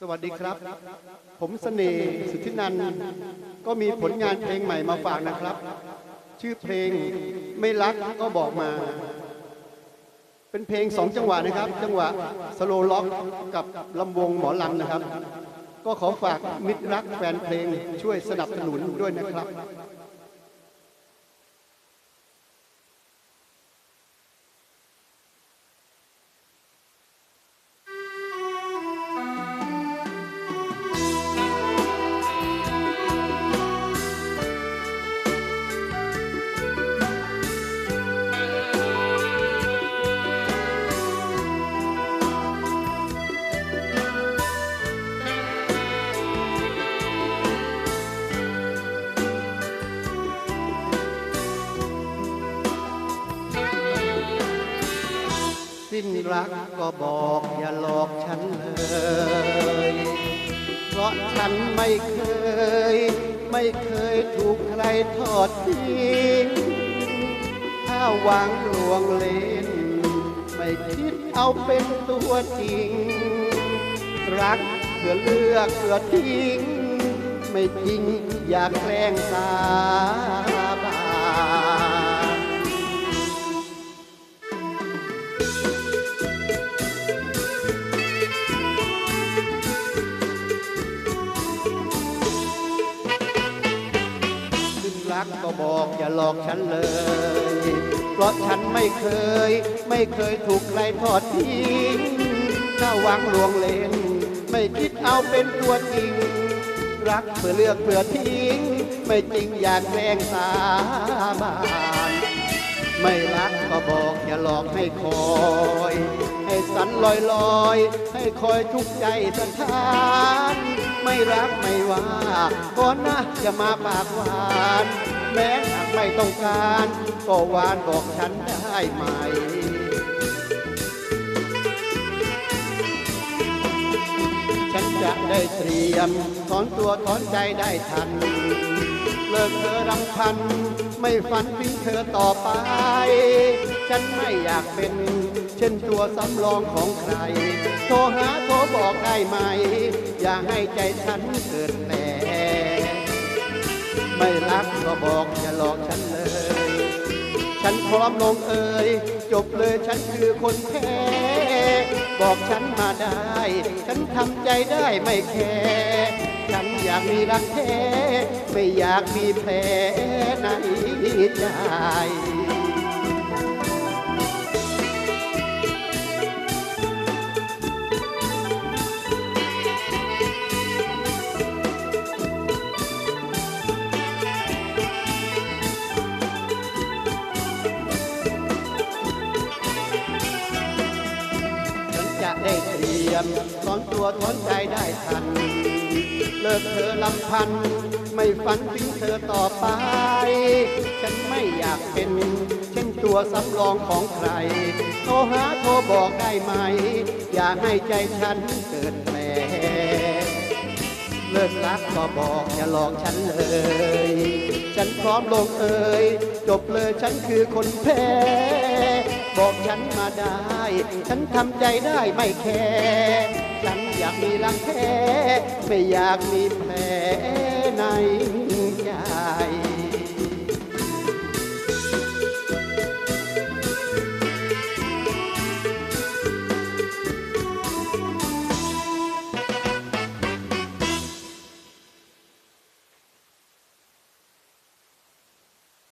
สวัสดีครับ ผมเสน่ห์สุทธินันก็มีผลงานเพลงใหม่มาฝากนะครับ ชื่อเพลงไม่รักก็บอกมา เป็นเพลงสองจังหวะนะครับ จังหวะสโลล็อกกับลำวงหมอลำนะครับ ก็ขอฝากมิตรรักแฟนเพลงช่วยสนับสนุนด้วยนะครับ สิ้นรักก็บอกอย่าหลอกฉันเลย เพราะฉันไม่เคย ไม่เคยถูกใครทอดทิ้งถ้าหวังลวงเล่น ไม่คิดเอาเป็นตัวจริง รักเพื่อเลือกเพื่อทิ้ง ไม่จริงอยากแกล้งสา อย่าหลอกฉันเลย เพราะฉันไม่เคย ไม่เคยถูกใครทอดทิ้งถ้าหวังลวงเล่นไม่คิดเอาเป็นตัวจริง รักเพื่อเลือกเพื่อทิ้ง ไม่จริงอยากแกล้งสาบานไม่รักก็บอกอย่าหลอกให้คอย ให้สันลอยลอย ให้คอยทุกข์ใจสถานไม่รักไม่ว่าก่อนนะจะมาปากหวาน แม้หากไม่ต้องการ ก็วานบอกฉันได้ไหมฉันจะได้เตรียม ถอนตัวถอนใจได้ทัน เลิกเธอรำพัน ไม่ฝันถึงเธอต่อไป ฉันไม่อยากเป็น เช่นตัวสำรองของใคร โทรหาโทรบอกได้ไหม อย่าให้ใจฉันเกิดแผล ไม่รักก็บอกอย่าหลอกฉันเลย ฉันพร้อมลงเอ่ยจบเลยฉันคือคนแค่บอกฉันมาได้ ฉันทำใจได้ไม่แคร์ฉันอยากมีรักแท้ไม่อยากมีแผลในใจ ยมถอนตัวถอนใจได้ทัน เลิกเธอลำพัน ไม่ฝันถึงเธอต่อไป ฉันไม่อยากเป็น เช่นตัวสำรองของใคร โทรหาโทรบอกได้ไหม อย่าให้ใจฉันเกิดแผลเลิกรักก็บอกอย่าหลอกฉันเลย ฉันพร้อมลงเอ่ยจบเลยฉันคือคนแพ้ บอกฉันมาได้ ฉันทำใจได้ไม่แค่ฉันอยากมีรังแท้ไม่อยากมีแผลในใจ